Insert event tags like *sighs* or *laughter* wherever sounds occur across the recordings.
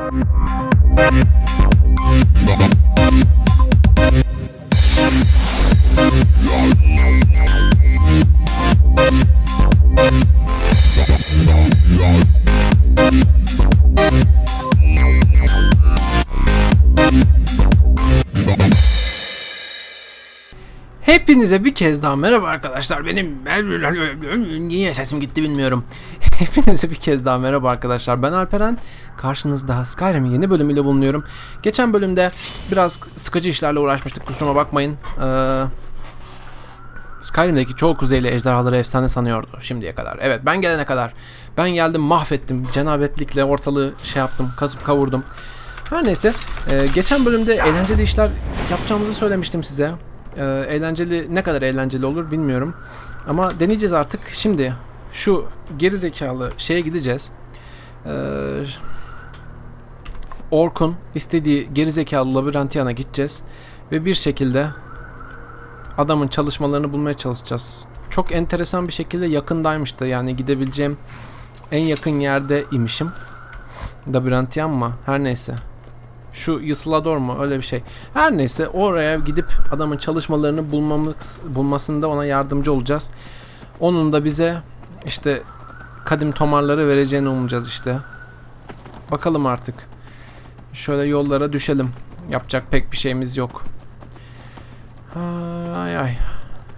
Thank you. Hepinize bir kez daha merhaba arkadaşlar. Benim niye sesim gitti bilmiyorum. *laughs* Hepinize bir kez daha merhaba arkadaşlar. Ben Alperen. Karşınızda Skyrim'in yeni bölümüyle bulunuyorum. Geçen bölümde biraz sıkıcı işlerle uğraşmıştık. Kusuruma bakmayın. Ee, Skyrim'deki çoğu kuzeyli ejderhaları efsane sanıyordu şimdiye kadar. Evet ben gelene kadar. Ben geldim mahvettim. Cenabetlikle ortalığı şey yaptım. Kasıp kavurdum. Her neyse. e, geçen bölümde eğlenceli işler yapacağımızı söylemiştim size. E, eğlenceli ne kadar eğlenceli olur bilmiyorum. Ama deneyeceğiz artık. Şimdi şu geri zekalı şeye gideceğiz. E, Orkun istediği geri zekalı labirentiyana gideceğiz. Ve bir şekilde adamın çalışmalarını bulmaya çalışacağız. Çok enteresan bir şekilde yakındaymıştı. Yani gidebileceğim en yakın yerde imişim. Labirentiyan mı? Her neyse. Şu Yıslador mu? Öyle bir şey. Her neyse oraya gidip adamın çalışmalarını bulmamız, bulmasında ona yardımcı olacağız. Onun da bize işte kadim tomarları vereceğini umacağız işte. Bakalım artık. Şöyle yollara düşelim. Yapacak pek bir şeyimiz yok. Ay ay.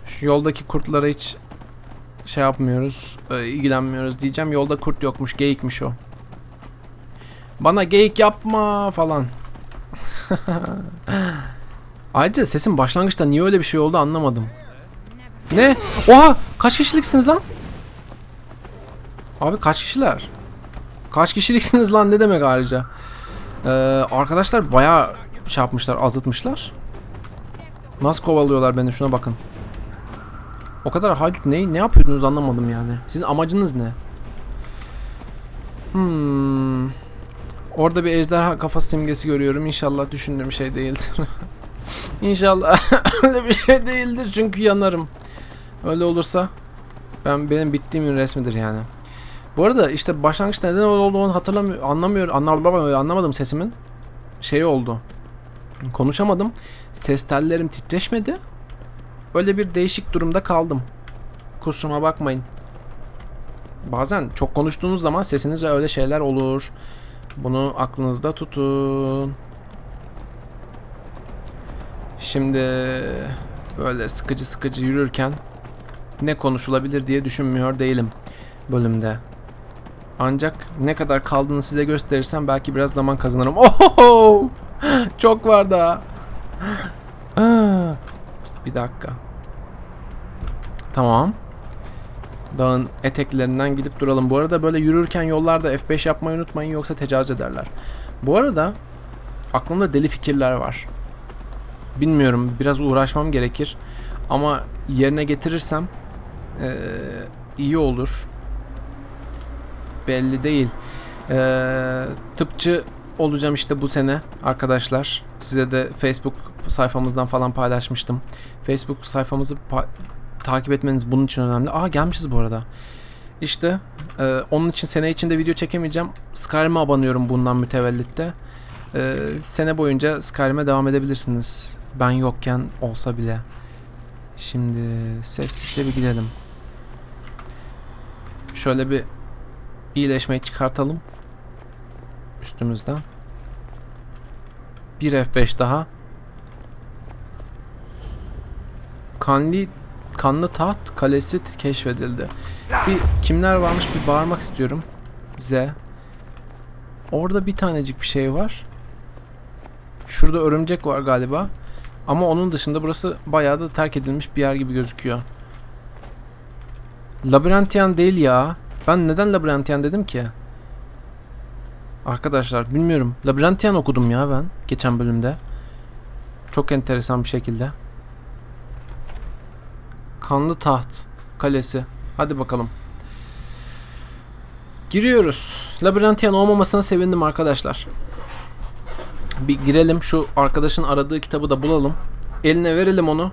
Şu yoldaki kurtlara hiç şey yapmıyoruz, e, ilgilenmiyoruz diyeceğim. Yolda kurt yokmuş, geyikmiş o. Bana geyik yapma falan. *laughs* Ayrıca sesin başlangıçta niye öyle bir şey oldu anlamadım. Ne? Oha! Kaç kişiliksiniz lan? Abi kaç kişiler? Kaç kişiliksiniz lan ne demek ayrıca? Ee, arkadaşlar bayağı şey yapmışlar, azıtmışlar. Nasıl kovalıyorlar beni şuna bakın. O kadar haydut ne, ne yapıyordunuz anlamadım yani. Sizin amacınız ne? Hmm. Orada bir ejderha kafası simgesi görüyorum. İnşallah düşündüğüm şey değildir. *laughs* İnşallah *laughs* öyle bir şey değildir çünkü yanarım. Öyle olursa ben benim bittiğimin resmidir yani. Bu arada işte başlangıçta neden olduğunu hatırlamıyorum, anlamıyorum, anlamadım, anlamadım sesimin. Şey oldu. Konuşamadım. Ses tellerim titreşmedi. Öyle bir değişik durumda kaldım. Kusuruma bakmayın. Bazen çok konuştuğunuz zaman sesinizde öyle şeyler olur. Bunu aklınızda tutun. Şimdi böyle sıkıcı sıkıcı yürürken ne konuşulabilir diye düşünmüyor değilim bölümde. Ancak ne kadar kaldığını size gösterirsem belki biraz zaman kazanırım. Oho! Çok var. Ah, Bir dakika. Tamam. Dağın eteklerinden gidip duralım. Bu arada böyle yürürken yollarda F5 yapmayı unutmayın yoksa tecavüz ederler. Bu arada aklımda deli fikirler var. Bilmiyorum biraz uğraşmam gerekir. Ama yerine getirirsem eee, iyi olur. Belli değil. Eee, tıpçı olacağım işte bu sene arkadaşlar. Size de Facebook sayfamızdan falan paylaşmıştım. Facebook sayfamızı pa- takip etmeniz bunun için önemli. Aa gelmişiz bu arada. İşte e, onun için sene içinde video çekemeyeceğim. Skyrim'e abanıyorum bundan mütevellitte. E, sene boyunca Skyrim'e devam edebilirsiniz. Ben yokken olsa bile. Şimdi sessizce bir gidelim. Şöyle bir iyileşmeyi çıkartalım. Üstümüzden. Bir F5 daha. Kanli Kanlı Taht Kalesi keşfedildi. Bir kimler varmış bir bağırmak istiyorum. Z. Orada bir tanecik bir şey var. Şurada örümcek var galiba. Ama onun dışında burası bayağı da terk edilmiş bir yer gibi gözüküyor. Labirentiyan değil ya. Ben neden labirentiyan dedim ki? Arkadaşlar bilmiyorum. Labirentiyan okudum ya ben geçen bölümde. Çok enteresan bir şekilde. Kanlı Taht Kalesi. Hadi bakalım. Giriyoruz. Labirentiyan olmamasına sevindim arkadaşlar. Bir girelim şu arkadaşın aradığı kitabı da bulalım. Eline verelim onu.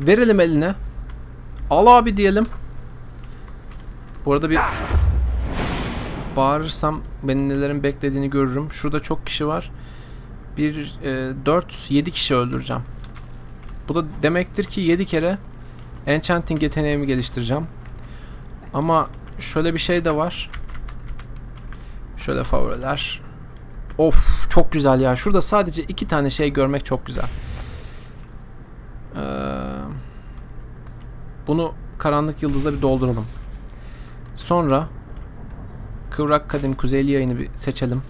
Verelim eline. Al abi diyelim. Bu arada bir bağırırsam beni nelerin beklediğini görürüm. Şurada çok kişi var. Bir, e, 4, 7 kişi öldüreceğim. Bu da demektir ki 7 kere enchanting yeteneğimi geliştireceğim. Ama şöyle bir şey de var. Şöyle favoriler. Of çok güzel ya. Şurada sadece iki tane şey görmek çok güzel. Ee, bunu karanlık yıldızla bir dolduralım. Sonra Kıvrak Kadim Kuzeyli yayını bir seçelim.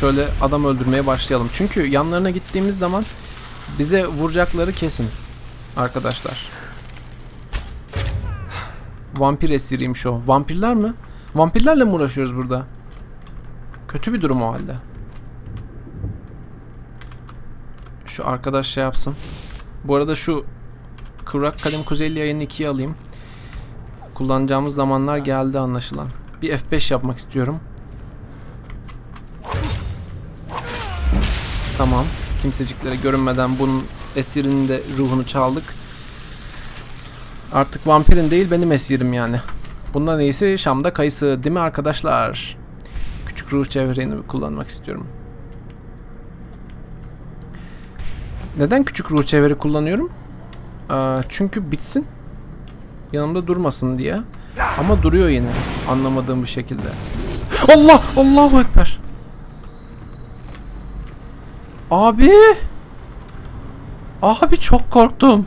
Şöyle adam öldürmeye başlayalım. Çünkü yanlarına gittiğimiz zaman bize vuracakları kesin. Arkadaşlar. Vampir esiriymiş o. Vampirler mi? Vampirlerle mi uğraşıyoruz burada? Kötü bir durum o halde. Şu arkadaş şey yapsın. Bu arada şu Kıvrak Kadim Kuzeyli yayını 2'ye alayım. Kullanacağımız zamanlar geldi anlaşılan. Bir F5 yapmak istiyorum. Tamam. Kimseciklere görünmeden bunun esirinin de ruhunu çaldık. Artık vampirin değil benim esirim yani. Bundan iyisi Şam'da kayısı değil mi arkadaşlar? Küçük ruh çevreğini kullanmak istiyorum. Neden küçük ruh çevre kullanıyorum? Aa, çünkü bitsin. Yanımda durmasın diye. Ama duruyor yine. Anlamadığım bir şekilde. Allah! Allahu Ekber! Abi! Abi çok korktum.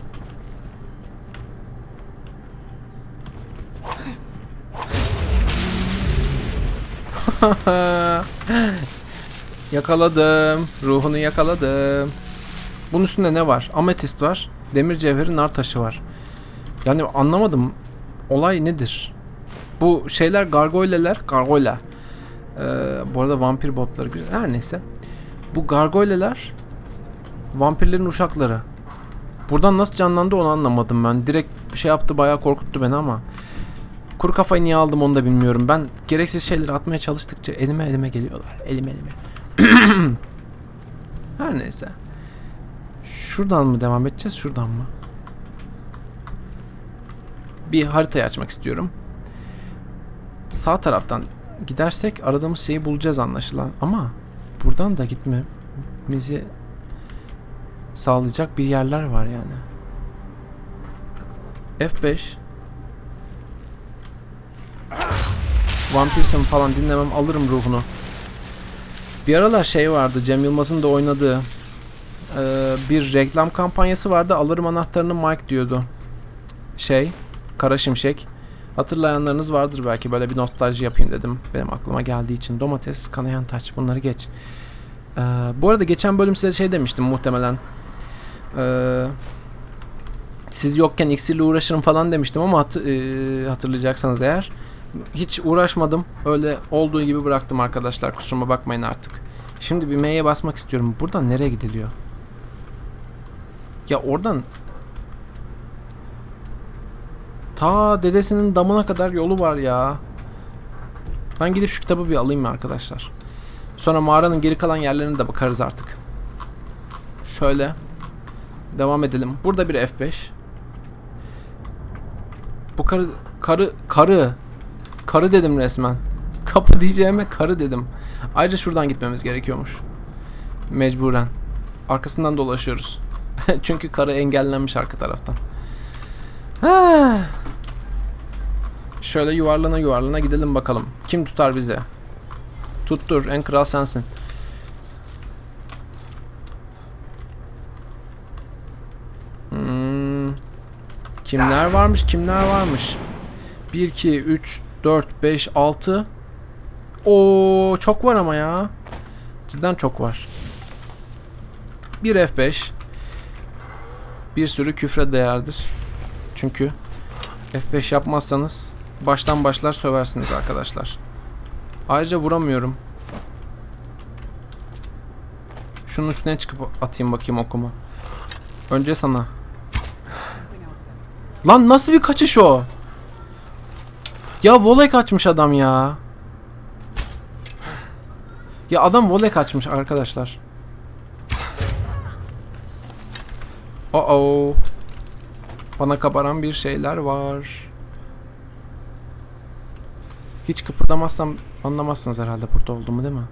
*laughs* yakaladım. Ruhunu yakaladım. Bunun üstünde ne var? Ametist var. Demir cevheri nar taşı var. Yani anlamadım. Olay nedir? Bu şeyler gargoyleler. Gargoyle. Ee, bu arada vampir botları güzel. Her neyse. Bu gargoyleler vampirlerin uşakları. Buradan nasıl canlandı onu anlamadım ben. Direkt şey yaptı bayağı korkuttu beni ama. Kuru kafayı niye aldım onu da bilmiyorum. Ben gereksiz şeyleri atmaya çalıştıkça elime elime geliyorlar. Elim elime. *clears throat* Her neyse. Şuradan mı devam edeceğiz? Şuradan mı? Bir haritayı açmak istiyorum. Sağ taraftan gidersek aradığımız şeyi bulacağız anlaşılan. Ama buradan da gitmemizi sağlayacak bir yerler var yani. F5 Vampirsim falan dinlemem alırım ruhunu. Bir aralar şey vardı Cem Yılmaz'ın da oynadığı e, bir reklam kampanyası vardı. Alırım anahtarını Mike diyordu. Şey Kara Şimşek. Hatırlayanlarınız vardır belki böyle bir nostalji yapayım dedim. Benim aklıma geldiği için domates, kanayan taç bunları geç. Ee, bu arada geçen bölüm size şey demiştim muhtemelen. Ee, siz yokken iksirle uğraşırım falan demiştim ama hat- e, hatırlayacaksanız eğer hiç uğraşmadım. Öyle olduğu gibi bıraktım arkadaşlar. Kusuruma bakmayın artık. Şimdi bir M'ye basmak istiyorum. Buradan nereye gidiliyor? Ya oradan Ta dedesinin damına kadar yolu var ya. Ben gidip şu kitabı bir alayım mı arkadaşlar? Sonra mağaranın geri kalan yerlerine de bakarız artık. Şöyle. Devam edelim. Burada bir F5. Bu karı karı karı karı dedim resmen. *laughs* Kapı diyeceğime karı dedim. Ayrıca şuradan gitmemiz gerekiyormuş. Mecburen. Arkasından dolaşıyoruz. *laughs* Çünkü karı engellenmiş arka taraftan. Ha. *sighs* Şöyle yuvarlana yuvarlana gidelim bakalım. Kim tutar bizi? Tuttur. En kral sensin. Hmm. Kimler varmış? Kimler varmış? 1 2 3 4 5 6 Oo çok var ama ya. Cidden çok var. Bir F5 bir sürü küfre değerdir. Çünkü F5 yapmazsanız baştan başlar söversiniz arkadaşlar. Ayrıca vuramıyorum. Şunun üstüne çıkıp atayım bakayım okuma. Önce sana. Lan nasıl bir kaçış o? Ya voley kaçmış adam ya. Ya adam voley kaçmış arkadaşlar. Uh oh. Bana kabaran bir şeyler var. Hiç kıpırdamazsam anlamazsınız herhalde burada olduğumu değil mi?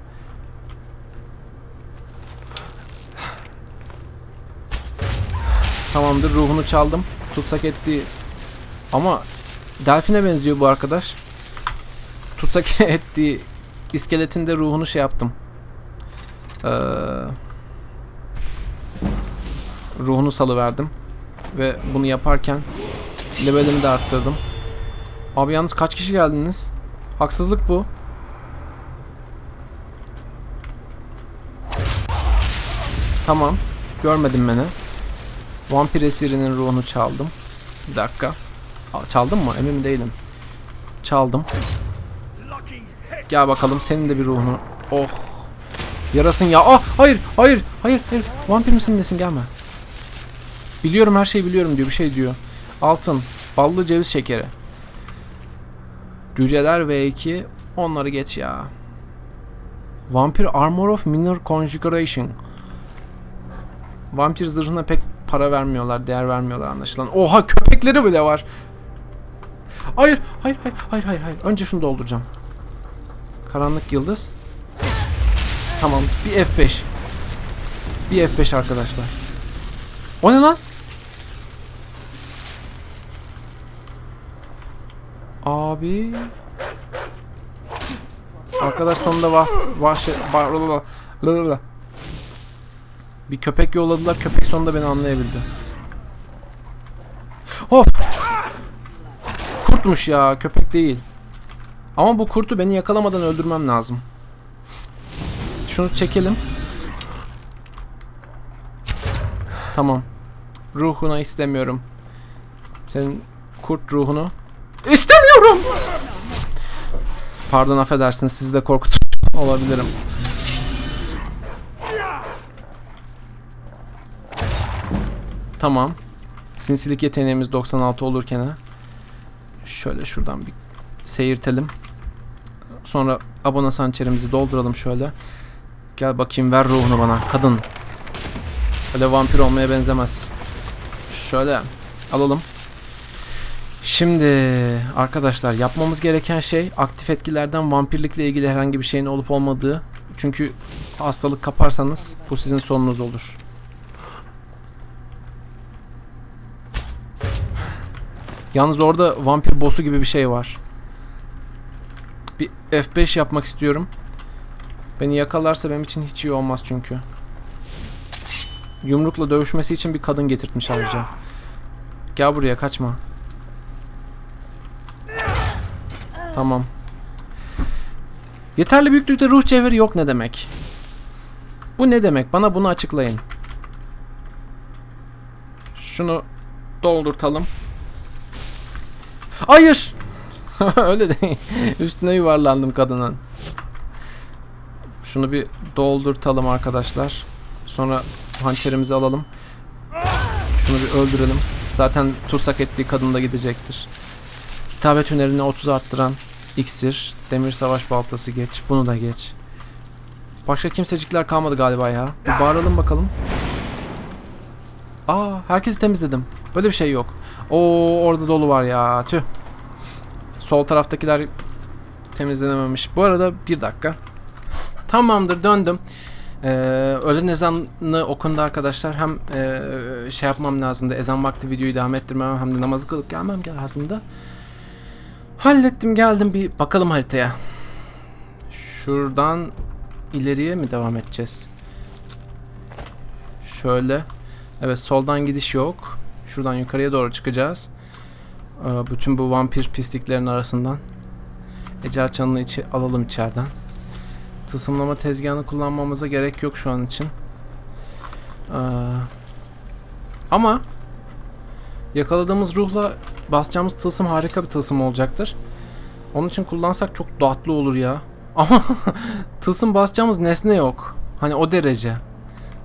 Tamamdır ruhunu çaldım. Tutsak ettiği ama delfine benziyor bu arkadaş. Tutsak *laughs* ettiği iskeletin de ruhunu şey yaptım. Ee, ruhunu salıverdim. Ve bunu yaparken levelimi de arttırdım. Abi yalnız kaç kişi geldiniz? Haksızlık bu. Tamam. Görmedin beni. Vampir esirinin ruhunu çaldım. Bir dakika. Çaldım mı? Emin değilim. Çaldım. Gel bakalım senin de bir ruhunu. Oh. Yarasın ya. Ah hayır hayır hayır hayır. Vampir misin nesin gelme. Biliyorum her şeyi biliyorum diyor bir şey diyor. Altın. Ballı ceviz şekeri. Cüceler V2. Onları geç ya. Vampir Armor of Minor Conjuration. Vampir zırhına pek para vermiyorlar, değer vermiyorlar anlaşılan. Oha köpekleri bile var. Hayır, hayır, hayır, hayır, hayır, hayır. Önce şunu dolduracağım. Karanlık yıldız. Tamam, bir F5. Bir F5 arkadaşlar. O ne lan? Abi. Arkadaş sonunda vah vahşet bah. Bir köpek yolladılar. Köpek sonunda beni anlayabildi. Of! Kurtmuş ya. Köpek değil. Ama bu kurtu beni yakalamadan öldürmem lazım. Şunu çekelim. Tamam. Ruhuna istemiyorum. Senin kurt ruhunu. İstemiyorum! Pardon affedersiniz sizi de korkutmuş olabilirim. Tamam. Sinsilik yeteneğimiz 96 olurken. Şöyle şuradan bir seyirtelim. Sonra abone sançerimizi dolduralım şöyle. Gel bakayım ver ruhunu bana kadın. Öyle vampir olmaya benzemez. Şöyle alalım. Şimdi arkadaşlar yapmamız gereken şey aktif etkilerden vampirlikle ilgili herhangi bir şeyin olup olmadığı. Çünkü hastalık kaparsanız bu sizin sonunuz olur. Yalnız orada vampir boss'u gibi bir şey var. Bir F5 yapmak istiyorum. Beni yakalarsa benim için hiç iyi olmaz çünkü. Yumrukla dövüşmesi için bir kadın getirtmiş ayrıca. Gel buraya kaçma. Tamam. Yeterli büyüklükte ruh cevheri yok ne demek? Bu ne demek? Bana bunu açıklayın. Şunu doldurtalım. Hayır. *laughs* Öyle değil. *laughs* Üstüne yuvarlandım kadının. Şunu bir doldurtalım arkadaşlar. Sonra hançerimizi alalım. Şunu bir öldürelim. Zaten tutsak ettiği kadın da gidecektir. Hitabet hünerini 30 arttıran iksir, demir savaş baltası geç. Bunu da geç. Başka kimsecikler kalmadı galiba ya. Bir bağıralım bakalım. Aa, herkesi temizledim. Böyle bir şey yok. Oo, orada dolu var ya. Tüh. Sol taraftakiler temizlenememiş. Bu arada bir dakika. Tamamdır döndüm. Ee, öğlen ezanı okundu arkadaşlar. Hem ee, şey yapmam lazımdı. Ezan vakti videoyu devam ettirmem hem de namazı kılıp gelmem lazımdı. Hallettim geldim bir bakalım haritaya. Şuradan ileriye mi devam edeceğiz? Şöyle. Evet soldan gidiş yok. Şuradan yukarıya doğru çıkacağız. Ee, bütün bu vampir pisliklerin arasından. Ecel çanını içi alalım içeriden. Tılsımlama tezgahını kullanmamıza gerek yok şu an için. Ee, ama yakaladığımız ruhla basacağımız tılsım harika bir tılsım olacaktır. Onun için kullansak çok tatlı olur ya. *laughs* Ama tılsım basacağımız nesne yok. Hani o derece.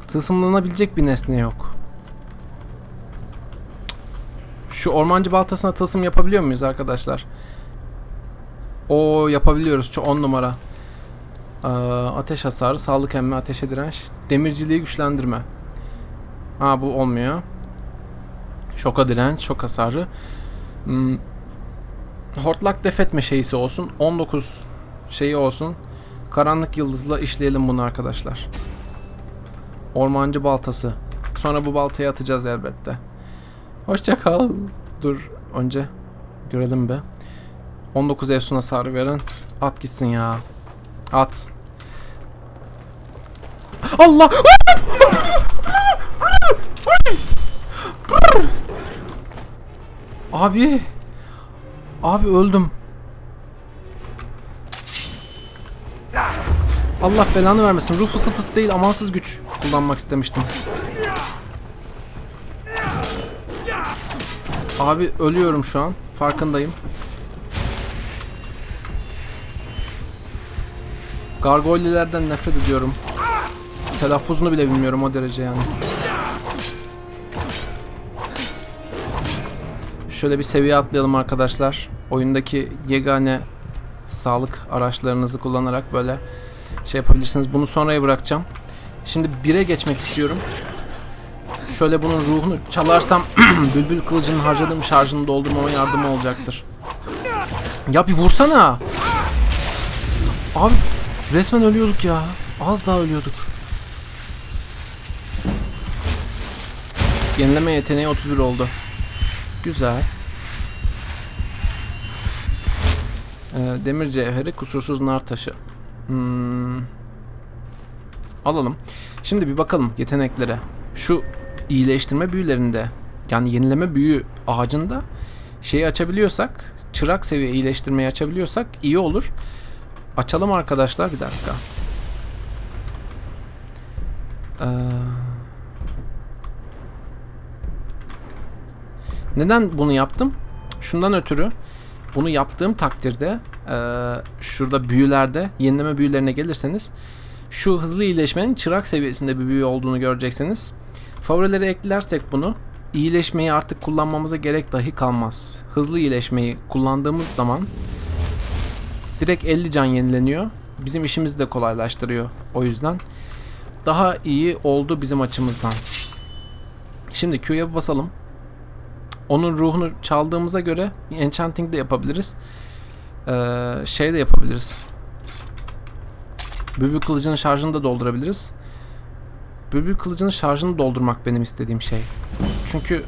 Tılsımlanabilecek bir nesne yok. Şu ormancı baltasına tılsım yapabiliyor muyuz arkadaşlar? O yapabiliyoruz. Çok 10 numara. Ee, ateş hasarı, sağlık emme, ateşe direnç, demirciliği güçlendirme. Ha bu olmuyor. Şoka direnç, şok hasarı. Hmm, hortlak def etme şeysi olsun. 19 şeyi olsun. Karanlık yıldızla işleyelim bunu arkadaşlar. Ormancı baltası. Sonra bu baltayı atacağız elbette. Hoşça kal. Dur önce görelim be. 19 Efsun hasarı veren at gitsin ya. At. Allah! Abi. Abi öldüm. Allah belanı vermesin. Ruh fısıltısı değil amansız güç kullanmak istemiştim. Abi ölüyorum şu an. Farkındayım. Gargoylelerden nefret ediyorum. Telaffuzunu bile bilmiyorum o derece yani. Şöyle bir seviye atlayalım arkadaşlar. Oyundaki yegane sağlık araçlarınızı kullanarak böyle şey yapabilirsiniz. Bunu sonraya bırakacağım. Şimdi 1'e geçmek istiyorum. Şöyle bunun ruhunu çalarsam *clears throat* bülbül kılıcının harcadığım şarjını doldurmama yardımı olacaktır. Ya bir vursana. Abi resmen ölüyorduk ya. Az daha ölüyorduk. Yenileme yeteneği 31 oldu. Güzel. Ee, demir cevheri, kusursuz nar taşı. Hmm. Alalım. Şimdi bir bakalım yeteneklere. Şu iyileştirme büyülerinde yani yenileme büyü ağacında şeyi açabiliyorsak çırak seviye iyileştirmeyi açabiliyorsak iyi olur. Açalım arkadaşlar bir dakika. Ee, neden bunu yaptım? Şundan ötürü bunu yaptığım takdirde eee, şurada büyülerde yenileme büyülerine gelirseniz şu hızlı iyileşmenin çırak seviyesinde bir büyü olduğunu göreceksiniz. Favorilere eklersek bunu iyileşmeyi artık kullanmamıza gerek dahi kalmaz. Hızlı iyileşmeyi kullandığımız zaman direkt 50 can yenileniyor. Bizim işimizi de kolaylaştırıyor o yüzden. Daha iyi oldu bizim açımızdan. Şimdi Q'ya basalım. Onun ruhunu çaldığımıza göre enchanting de yapabiliriz. Ee, şey de yapabiliriz. Bülbül kılıcının şarjını da doldurabiliriz. Bülbül kılıcının şarjını doldurmak benim istediğim şey. Çünkü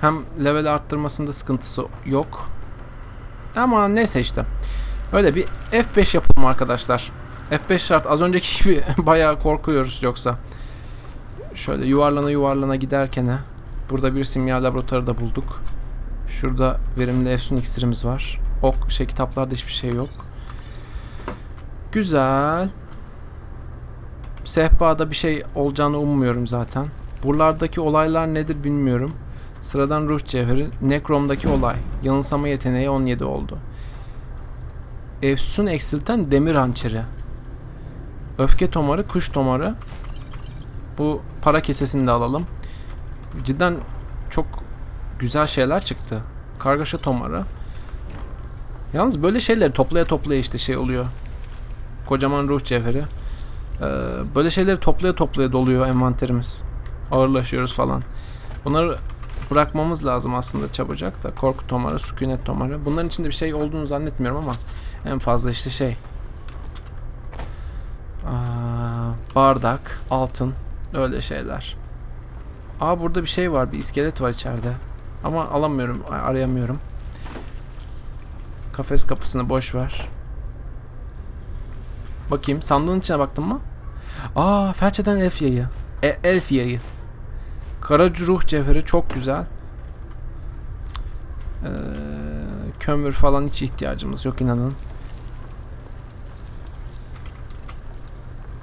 hem level arttırmasında sıkıntısı yok. Ama neyse işte. Öyle bir F5 yapalım arkadaşlar. F5 şart. Az önceki gibi *laughs* bayağı korkuyoruz yoksa. Şöyle yuvarlana yuvarlana giderken. Burada bir simya laboratuvarı da bulduk. Şurada verimli efsun iksirimiz var. Ok şey kitaplarda hiçbir şey yok. Güzel. Sehpada bir şey olacağını ummuyorum zaten. Buralardaki olaylar nedir bilmiyorum. Sıradan ruh cevheri. Nekrom'daki olay. Yanılsama yeteneği 17 oldu. Efsun eksilten demir hançeri. Öfke tomarı, kuş tomarı. Bu para kesesini de alalım. Cidden çok güzel şeyler çıktı. Kargaşa tomarı. Yalnız böyle şeyleri toplaya toplaya işte şey oluyor. Kocaman ruh cevheri. Ee, böyle şeyleri toplaya toplaya doluyor envanterimiz. Ağırlaşıyoruz falan. Bunları bırakmamız lazım aslında çabucak da. Korku tomarı, sükunet tomarı. Bunların içinde bir şey olduğunu zannetmiyorum ama en fazla işte şey. Aa, bardak, altın, öyle şeyler. Aa burada bir şey var, bir iskelet var içeride. Ama alamıyorum, arayamıyorum. Kafes kapısını boş ver. Bakayım sandığın içine baktın mı? Aa felç eden elf yayı. E, elf yayı. Kara ruh cevheri çok güzel. Ee, kömür falan hiç ihtiyacımız yok inanın.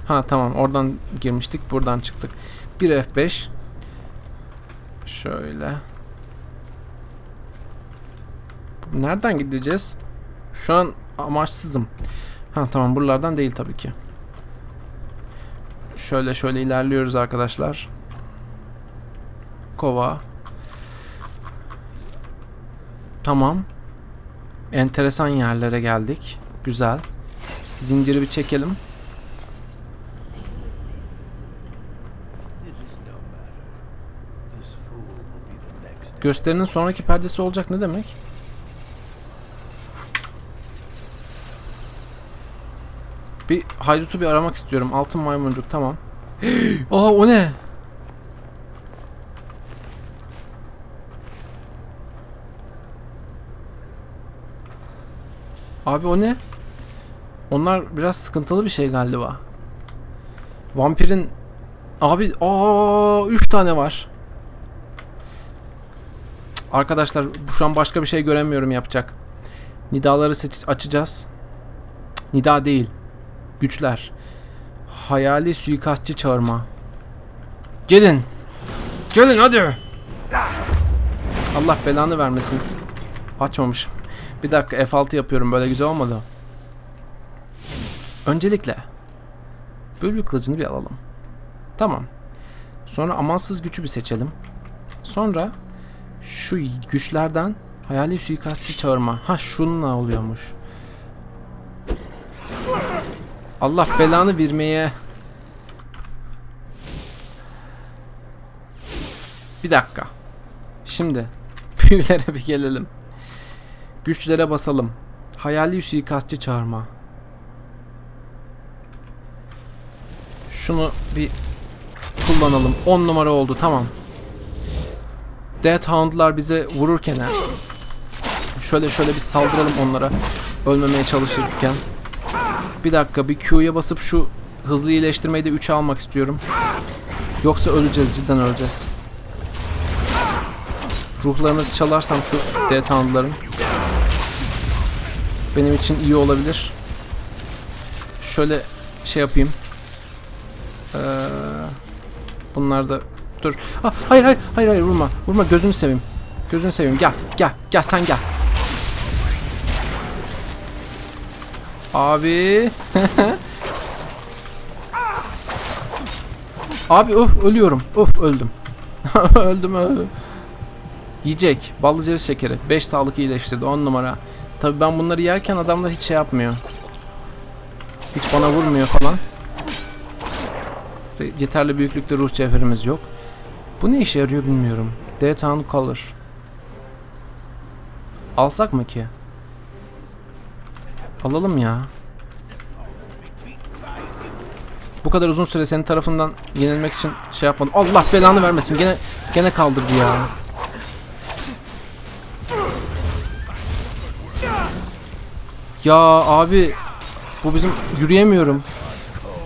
Ha tamam oradan girmiştik buradan çıktık. Bir F5. Şöyle. Nereden gideceğiz? Şu an amaçsızım. Ha tamam buralardan değil tabii ki. Şöyle şöyle ilerliyoruz arkadaşlar. Kova. Tamam. Enteresan yerlere geldik. Güzel. Zinciri bir çekelim. Gösterinin sonraki perdesi olacak ne demek? Bir haydutu bir aramak istiyorum. Altın maymuncuk tamam. *gasps* Aa o ne? Abi o ne? Onlar biraz sıkıntılı bir şey galiba. Vampirin abi aa 3 tane var. Arkadaşlar şu an başka bir şey göremiyorum yapacak. Nidaları seç- açacağız. Nida değil. Güçler. Hayali suikastçı çağırma. Gelin. Gelin hadi. Allah belanı vermesin. Açmamışım. Bir dakika F6 yapıyorum böyle güzel olmadı. Öncelikle bülbül kılıcını bir alalım. Tamam. Sonra amansız gücü bir seçelim. Sonra şu güçlerden hayali suikastçı çağırma. Ha şununla oluyormuş. Allah belanı vermeye. Bir dakika. Şimdi *laughs* büyülere bir gelelim. Güçlere basalım. Hayali suikastçı çağırma. Şunu bir kullanalım. 10 numara oldu tamam. Death Hound'lar bize vururken. Şöyle şöyle bir saldıralım onlara. Ölmemeye çalışırken. Bir dakika bir Q'ya basıp şu hızlı iyileştirmeyi de 3'e almak istiyorum. Yoksa öleceğiz cidden öleceğiz. Ruhlarını çalarsam şu Death Hound'ların benim için iyi olabilir. Şöyle şey yapayım. Ee, bunlar da dur. Ah, hayır hayır hayır hayır vurma. Vurma gözünü seveyim. Gözünü seveyim. Gel gel gel sen gel. Abi. *laughs* Abi öf ölüyorum. Öf öldüm. *laughs* öldüm öldüm. Yiyecek. Ballı ceviz şekeri. 5 sağlık iyileştirdi. 10 numara. Tabi ben bunları yerken adamlar hiç şey yapmıyor. Hiç bana vurmuyor falan. Yeterli büyüklükte ruh cevherimiz yok. Bu ne işe yarıyor bilmiyorum. Death Color. Alsak mı ki? Alalım ya. Bu kadar uzun süre senin tarafından yenilmek için şey yapmadım. Allah belanı vermesin. Gene gene kaldırdı ya. Ya abi bu bizim yürüyemiyorum.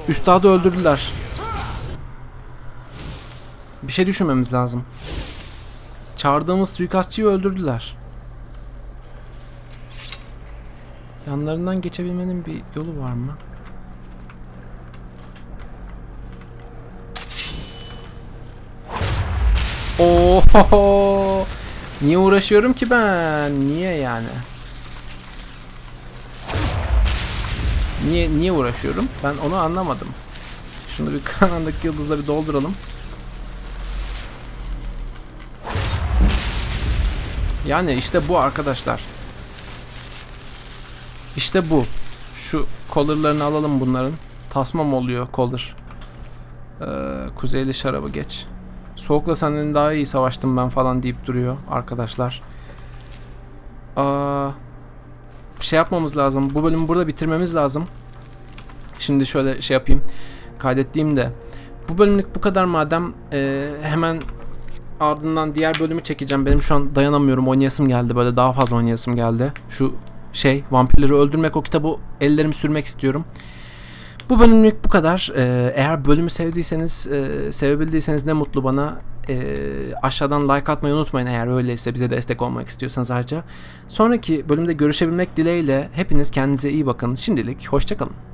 Üstadı öldürdüler. Bir şey düşünmemiz lazım. Çağırdığımız suikastçıyı öldürdüler. Yanlarından geçebilmenin bir yolu var mı? Oho! Niye uğraşıyorum ki ben? Niye yani? Niye niye uğraşıyorum? Ben onu anlamadım. Şunu bir *laughs* karanlık yıldızla bir dolduralım. Yani işte bu arkadaşlar. İşte bu. Şu collar'larını alalım bunların. Tasma mı oluyor collar? Ee, kuzeyli şarabı geç. Soğukla senden daha iyi savaştım ben falan deyip duruyor arkadaşlar. Aa, şey yapmamız lazım. Bu bölümü burada bitirmemiz lazım. Şimdi şöyle şey yapayım. Kaydettiğimde. Bu bölümlük bu kadar madem e, hemen ardından diğer bölümü çekeceğim. Benim şu an dayanamıyorum. Oynayasım geldi. Böyle daha fazla oynayasım geldi. Şu şey vampirleri öldürmek o kitabı ellerimi sürmek istiyorum. Bu bölümlük bu kadar. Ee, eğer bölümü sevdiyseniz, e, sevebildiyseniz ne mutlu bana. Ee, aşağıdan like atmayı unutmayın eğer öyleyse bize destek olmak istiyorsanız ayrıca. Sonraki bölümde görüşebilmek dileğiyle hepiniz kendinize iyi bakın. Şimdilik hoşçakalın.